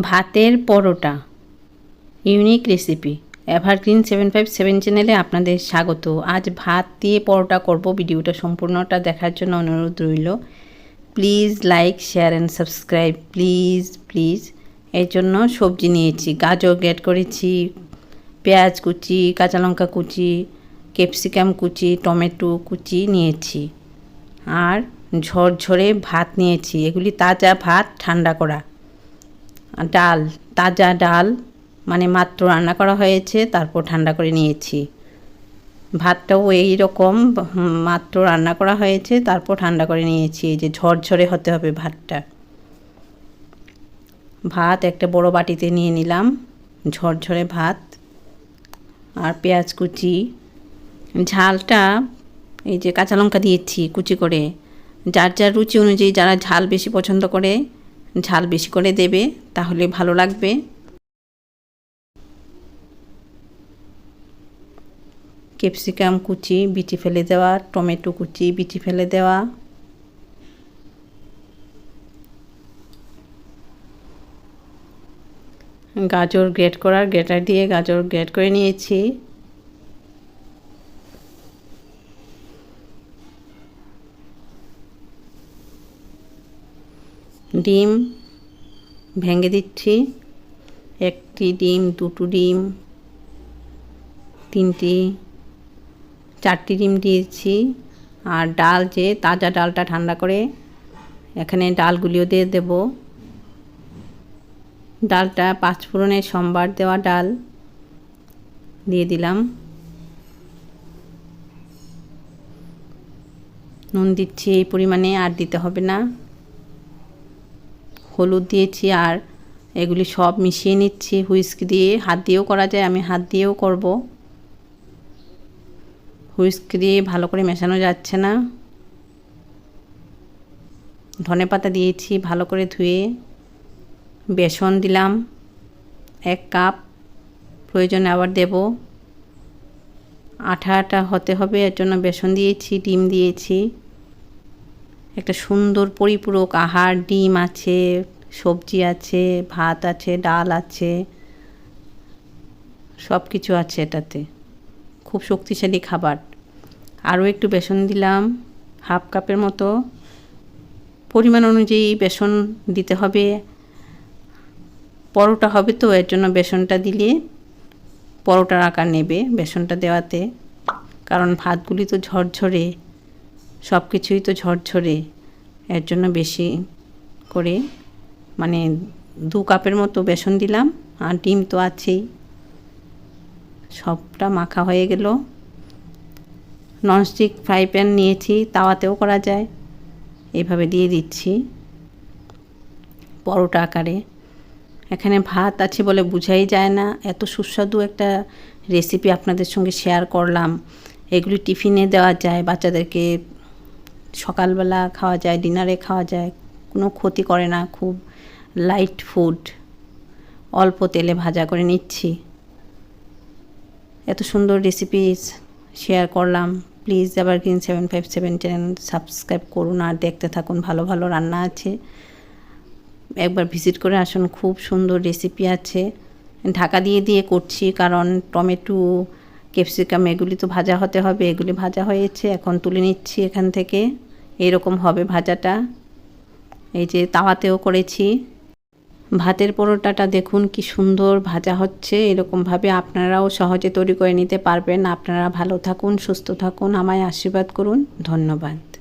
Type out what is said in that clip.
ভাতের paratha. Unique recipe. Evergreen seven five seven চ্যানেলে আপনাদের স্বাগত। আজ ভাত দিয়ে পরোটা করব। ভিডিওটা সম্পূর্ণটা দেখার জন্য অনুরোধ রইল। Please like, share and subscribe. Please please. এর জন্য সবজি নিয়েছি। গাজর গ্রেট করেছি, পেঁয়াজ কুচি, কাঁচা লঙ্কা কুচি, ক্যাপসিকাম কুচি, টমেটো কুচি নিয়েছি। আর ঝরঝরে ভাত নিয়েছি। এগুলি তাজা ভাত, ঠান্ডা করা। ডাল, তাজা ডাল মানে মাত্র রান্না করা হয়েছে, তারপর ঠান্ডা করে নিয়েছি। ভাতটাও এই রকম মাত্র রান্না করা হয়েছে, তারপর ঠান্ডা করে নিয়েছি। এই যে ঝরঝরে হতে হবে ভাতটা। ভাত একটা বড় বাটিতে নিয়ে নিলাম, ঝরঝরে ভাত আর পেঁয়াজ কুচি। ঝালটা এই যে কাঁচা লঙ্কা দিয়েছি কুচি করে। যার যার রুচি অনুযায়ী যারা ঝাল বেশি পছন্দ করে ঝাল বেশি করে দেবে, তাহলে ভালো লাগবে। ক্যাপসিকাম কুচি বিচি ফেলে দেওয়া, টমেটো কুচি বিচি ফেলে দেওয়া। গাজর গ্রেট করার গ্রেটার দিয়ে গাজর গ্রেট করে নিয়েছি। ডিম ভেঙে দিচ্ছি। একটি ডিম, দুটো ডিম, তিনটি, চারটি ডিম দিয়েছি। আর ডাল যে তাজা ডালটা ঠান্ডা করে এখানে ডালগুলিও দিয়ে দেব। ডালটা পাঁচফোড়নের সম্বার দেওয়া ডাল দিয়ে দিলাম। নুন দিচ্ছি এই পরিমাণে, আর দিতে হবে না। হলুদ দিয়েছি আর এগুলি সব মিশিয়ে নিচ্ছি। হুইস্ক দিয়ে হাত দিয়েও করা যায়, আমি হাত দিয়েও করব। হুইস্ক দিয়ে ভালো করে মেশানো যাচ্ছে না। ধনে পাতা দিয়েছি ভালো করে ধুয়ে। বেসন দিলাম, এক কাপ। প্রয়োজনে আবার দেব। আঠা আঠা হতে হবে, এর জন্য বেসন দিয়েছি, ডিম দিয়েছি। একটা সুন্দর পরিপূরক আহার, ডিম আছে, সবজি আছে, ভাত আছে, ডাল আছে। সব কিছু আছে এটাতে। খুব শক্তিশালী খাবার। আরও একটু বেসন দিলাম, হাফ কাপের মতো। পরিমাণ অনুযায়ী বেসন দিতে হবে। পরোটা হবে তো, এর জন্য বেসনটা দিলে পরোটার আকার নেবে বেসনটা দেওয়াতে। কারণ ভাতগুলি তো ঝরঝরে। সব কিছুই তো ঝরঝরে। এর জন্য বেশি করে মানে দু কাপের মতো বেসন দিলাম আর ডিম তো আছেই। সবটা মাখা হয়ে গেল। ননস্টিক ফ্রাই প্যান নিয়েছি, তাওয়াতেও করা যায়। এইভাবে দিয়ে দিচ্ছি পরোটা আকারে। এখানে ভাত আছে বলে বুঝাই যায় না। এত সুস্বাদু একটা রেসিপি আপনাদের সঙ্গে শেয়ার করলাম। এগুলি টিফিনে দেওয়া যায়, বাচ্চাদেরকে সকালবেলা খাওয়া যায়, ডিনারে খাওয়া যায়, কোনো ক্ষতি করে না, খুব লাইট ফুড অল্প তেলে ভাজা করে নিচ্ছি। এত সুন্দর রেসিপি শেয়ার করলাম। প্লিজ আবার green seven five seven channel subscribe করুন আর দেখতে থাকুন, ভালো ভালো রান্না আছে। একবার ভিজিট করে আসুন, খুব সুন্দর রেসিপি আছে। ঢাকা দিয়ে দিয়ে করছি, কারণ টমেটো ক্যাপসিকাম, এগুলি তো ভাজা হতে হবে, এগুলি ভাজা হয়েছে, এখন তুলে নিচ্ছি এখান থেকে। এরকম হবে ভাজাটা। এই যে তাওয়াতেও করেছি। ভাতের পরোটাটা দেখুন কি সুন্দর ভাজা হচ্ছে, এরকমভাবে আপনারাও সহজে তৈরি করে নিতে পারবেন। আপনারা ভালো থাকুন, সুস্থ থাকুন, আমায় আশীর্বাদ করুন। ধন্যবাদ।